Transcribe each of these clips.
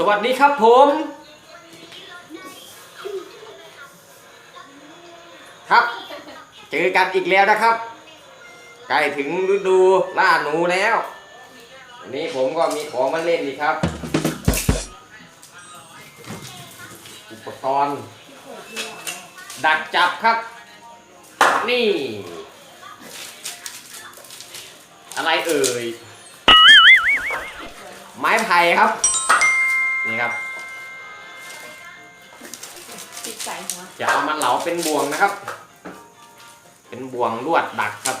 สวัสดีครับผม ครับ เจอกันอีกแล้วนะครับ ใกล้ถึงฤดูล่าหนูแล้ววันนี้ผมก็มีของมาเล่นดีครับ อุปกรณ์ดักจับครับ นี่ อะไรเอ่ย ไม้ไผ่ครับ นี่ครับติดใส่หัวจะเอามาเหลาเป็นบ่วงนะครับ เป็นบ่วงลวดดักครับ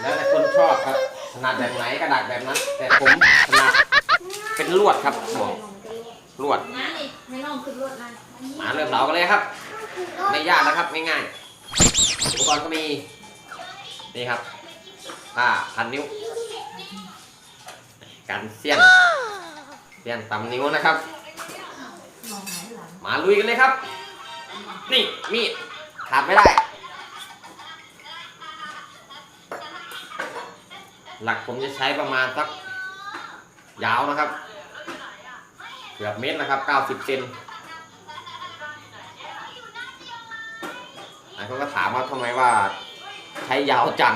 แล้วแต่คนชอบครับถนัดแบบไหนก็ดักแบบนั้น แต่ผมถนัดเป็นลวดครับบ่วงลวดน้านี่ให้น้องขึ้นรถนะมาเริ่มเหลากันเลยครับ ไม่ยากนะครับง่ายๆอุปกรณ์ก็มีนี่ครับผ้าพันนิ้ว กันเสี้ยนเสี้ยนตำนิ้วนะครับมายหลังมาลุยกันเลยครับ นี่มีดขาดไม่ได้ หลักผมจะใช้ประมาณสักยาวนะครับ เกือบเมตรนะครับ90เซนหลายคนก็ถามว่าทำไมว่าใช้ยาวจัง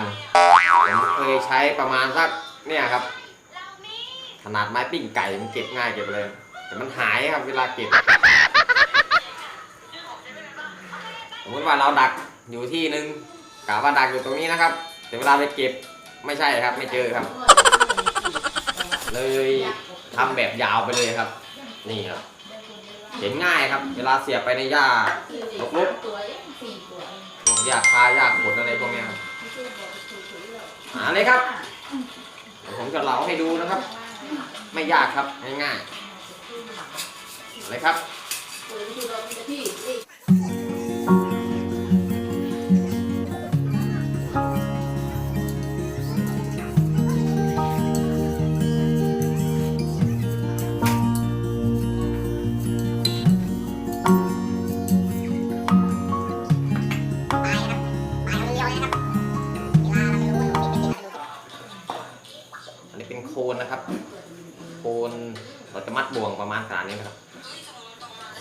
ผมเคยใช้ประมาณสักเนี่ยครับ ขนาดไม้ปิ้งไก่มันเก็บง่ายเก็บเลย แต่มันหายครับเวลาเก็บสมมติว่าเราดักอยู่ที่หนึ่งกะว่าดักอยู่ตรงนี้นะครับ แต่เวลาไปเก็บไม่ใช่ครับ ไม่เจอครับ เลยทำแบบยาวไปเลยครับ นี่ครับเห็นง่ายครับ เวลาเสียบไปในหญ้าลกตัวเองสี่ตัวเองๆพวกหญ้าคาหญ้าขนอะไรพวกเนี้ยครับหาเลยครับเดี๋ยวผมจะเล่าให้ดูนะครับ ไม่ยากครับง่ายๆเลยครับอั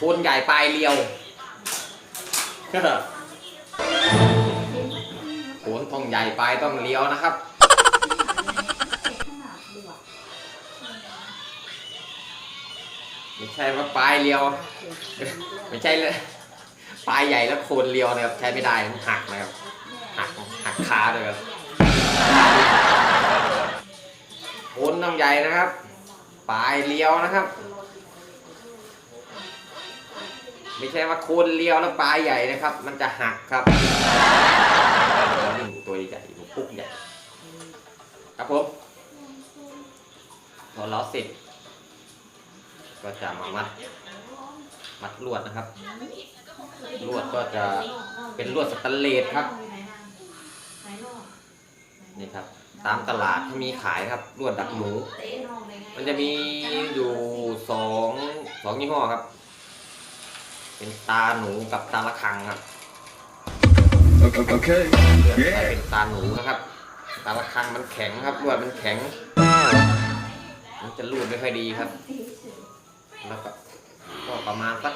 คนใหญ่ปลายเรียวโคนต้องใหญ่ปลายต้องเรียวนะครับ ไม่ใช่ว่าปลายเรียว ไม่ใช่เลยปลายใหญ่แล้วโคนเรียวนะครับใช้ไม่ได้มันหักนะครับหักหักขาเลยครับโคนต้องใหญ่นะครับ ปลายเรียวนะครับ ไม่ใช่ว่าโคนเรียวแล้วปลายใหญ่นะครับ มันจะหักครับนี่ตัวใหญ่ปุ๊กใหญ่ ครับผมพอเราเสร็จ ก็จะมามัด มัดลวดนะครับ ลวดก็จะเป็นลวดสแตนเลสครับ นี่ครับ ตามตลาดที่มีขายครับ ลวดดักหมู มันจะมีอยู่สองสองยี่ห้อครับ เป็นตาหนูกับตาละคังครับ Okay. เลือกใช้เป็นตาหนูนะครับ ตาละคังมันแข็งครับลวดมันแข็ง มันจะรูดไม่ค่อยดีครับ แล้วก็ก็ประมาณสัก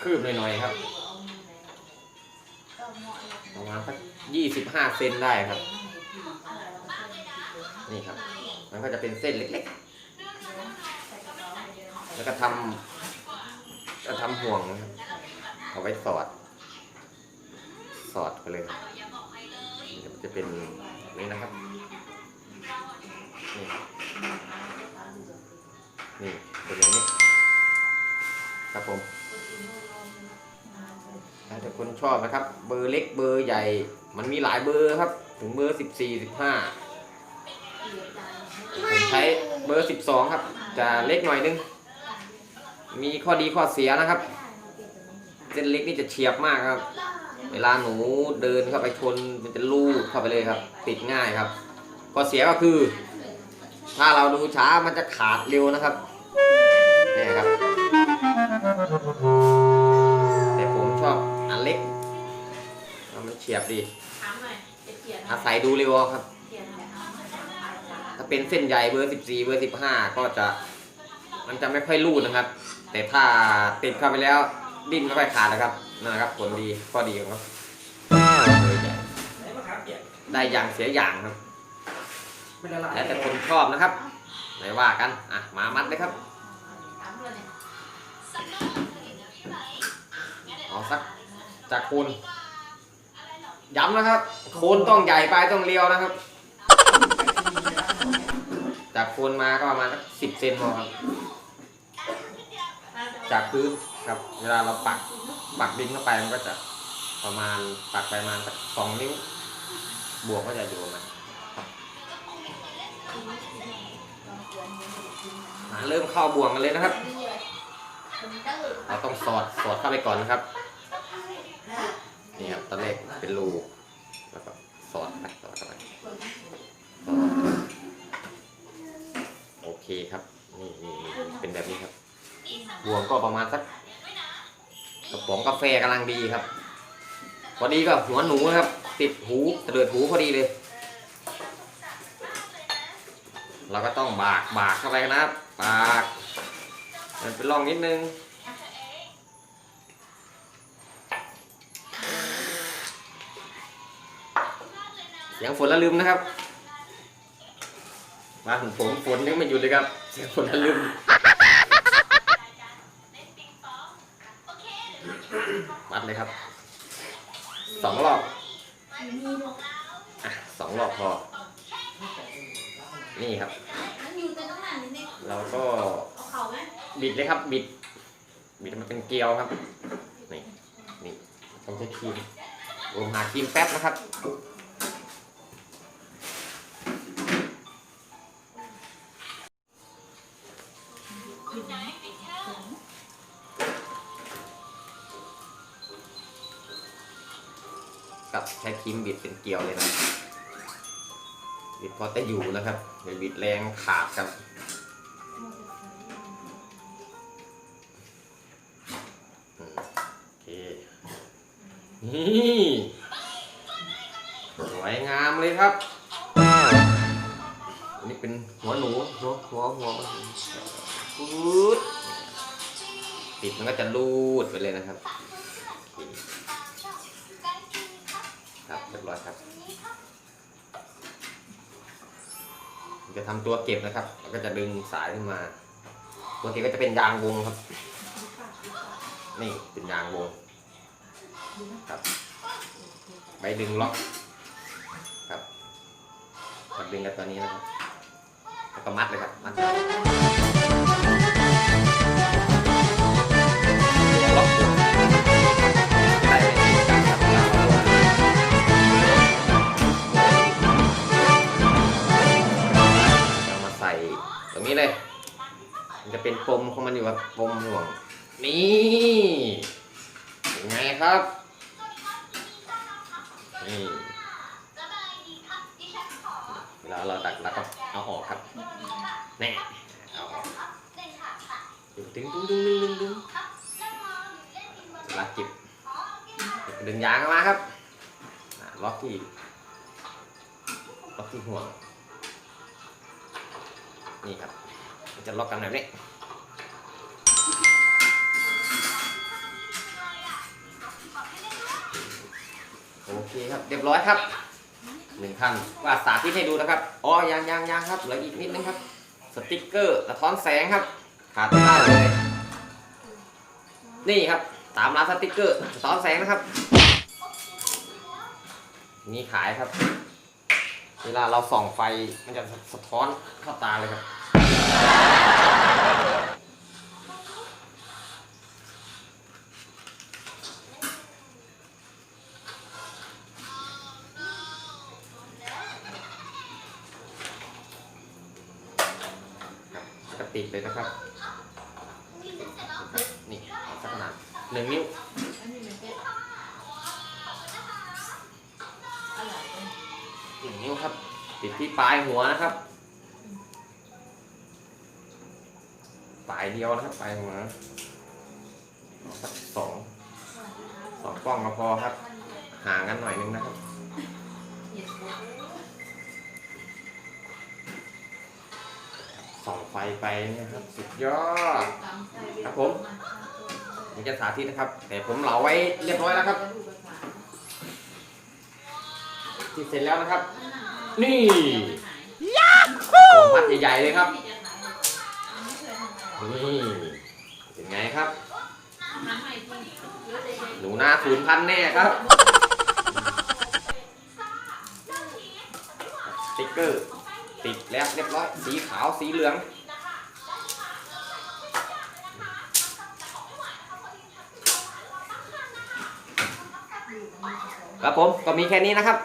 คืบหน่อยๆครับ ประมาณสักยี่สิบห้าเซนได้ครับ นี่ครับ มันก็จะเป็นเส้นเล็กๆ แล้วก็ทำก็ทำห่วงนะครับเอาไว้สอด สอดไปเลยครับจะเป็นนี้นะครับ นี่นี่เป็นอย่างนี้ ครับผมแล้วแต่คนชอบนะครับ เบอร์เล็กเบอร์ใหญ่ มันมีหลายเบอร์ครับ ถึงเบอร์สิบสี่สิบห้าผมใช้เบอร์สิบสองครับ จะเล็กหน่อยนึง มีข้อดีข้อเสียนะครับ เส้นเล็กนี่จะเฉียบมากครับ เวลาหนูเดินเข้าไปชนมันจะลูดเข้าไปเลยครับ ติดง่ายครับข้อเสียก็คือ ถ้าเราดูช้ามันจะขาดเร็วนะครับนี่ครับแต่ผมชอบอันเล็กแล้วมันเฉียบดีถามหน่อยจะเขียนอาศัยดูเร็วเอาครับเขียนอะไรถ้าเป็นเส้นใหญ่เบอร์สิบสี่เบอร์สิบห้าก็จะ มันจะไม่ค่อยรูดนะครับ แต่ถ้าติดเข้าไปแล้วดิ้นไม่ค่อยขาดนะครับนั่นนะครับผลดีข้อดีของเขาเบอร์ใหญ่ไหนมะขามเปียกได้อย่างเสียอย่างครับไม่ละลายแล้วแต่คนชอบนะครับไหนว่ากันอะมามัดเลยครับตามเลยเนี่ยเอาสักจากโคนย้ำนะครับ โคนต้องใหญ่ปลายต้องเรียวนะครับ จากโคนมาก็ประมาณสักสิบเซนพอครับ จากพื้นครับ เวลาเราปักปักดินเข้าไปมันก็จะประมาณปักไปประมาณสองนิ้ว บวกก็จะอยู่มาณมาเริ่มเข้าบ่วงกันเลยนะครับ เราต้องสอดสอดเข้าไปก่อนนะครับ นี่ครับตอนแรกเป็นรูแล้วก็สอดไปสอดเข้าไปโอเคครับ นี่นี่เป็นแบบนี้ครับ บวงก็ประมาณสักกระป๋องกาแฟกำลังดีครับ พอดีก็หัวหนูนะครับ ติดหูเสดือดหูพอดีเลย เราก็ต้องบากบากเข้าไปนะครับบาก มันเป็นร่องนิดนึงเสียงฝนละลืมนะครับ มาถึงผมฝนยังไม่หยุดเลยครับ เสียงฝนละลืม เลยครับสองรอบอะสองรอบพอ นี่ครับมันอยู่แต่ต้องหนันนี่เราก็เอาเข่าไหมบิดเลยครับบิด บิดมันเป็นเกลียวครับ นี่ นี่ต้องใช้ครีมผมหาครีมแป๊บนะครับับ ใช้ครีมบิดเป็นเกลียวเลยนะบิดพอจะอยู่นะครับอย่าบิดแรงขาดครับโอเคนี่สวยงามเลยครับ อันนี้เป็นหัวหนูหัวหัวหัวพูดติดมันก็จะรูดไปเลยนะครับโอเคครับเรียบร้อยครับ จะทำตัวเก็บนะครับแล้วก็จะดึงสายขึ้นมาตัวเก็บก็จะเป็นยางวงครับ นี่เป็นยางวงครับใบดึงล็อกครับมาดึงกันตัวนี้นะครับแล้วก็มัดเลยครับมัด มของมันอยู่ครับปมห่วง นี่เป็นไงครับนี่เวลาเราตักแล้วก็เอาออกครับแน่เอาออกดึงดึงดึงดึงดึงดึงลาเก็บดึงยางออกมาครับล็อกที่ล็อกที่ห่วงนี่ครับ จะล็อกกันแบบนี้ โอเคครับ เรียบร้อยครับหนึ่งขั้นว่าสาธิตให้ดูนะครับอ๋อยังยังยังครับเหลืออีกนิดนึงครับ สติกเกอร์สะท้อนแสงครับขาดไม่ได้เลย นี่ครับตามร้านสติกเกอร์สะท้อนแสงนะครับมีขายครับ เวลาเราส่องไฟมันจะสะท้อนเข้าตาเลยครับ เลยนะครับ นี่สักขนาดหนึ่งนิ้วหนึ่งนิ้วครับ ติดที่ปลายหัวนะครับ ปลายเดียวนะครับ ปลายหัวสักสองสองป้องก็พอครับ ห่างกันหน่อยนึงนะครับ เหยียดหัว ส่องไฟไปเนี่ยครับ สุดยอด ครับผมผมจะสาธิตนะครับ แต่ผมเหลาไว้เรียบร้อยแล้วครับ ที่เสร็จแล้วนะครับ นี่ของมัดใหญ่ๆเลยครับนี่เป็นไงครับ หนูนาศูนย์พันแน่ครับสติ๊กเกอร์ ติดแล้วเรียบร้อย สีขาวสีเหลือง ครับผมก็มีแค่นี้นะครับ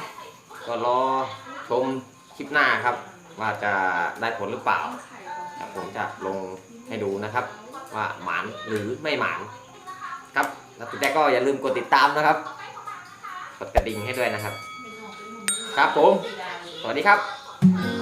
ก็รอชมคลิปหน้าครับ ว่าจะได้ผลหรือเปล่าผมจะลงให้ดูนะครับ ว่าหมานหรือไม่หมานครับแล้วพี่แจ๊ก็อย่าลืมกดติดตามนะครับกดกระดิ่งให้ด้วยนะครับ ครับผม สวัสดีครับ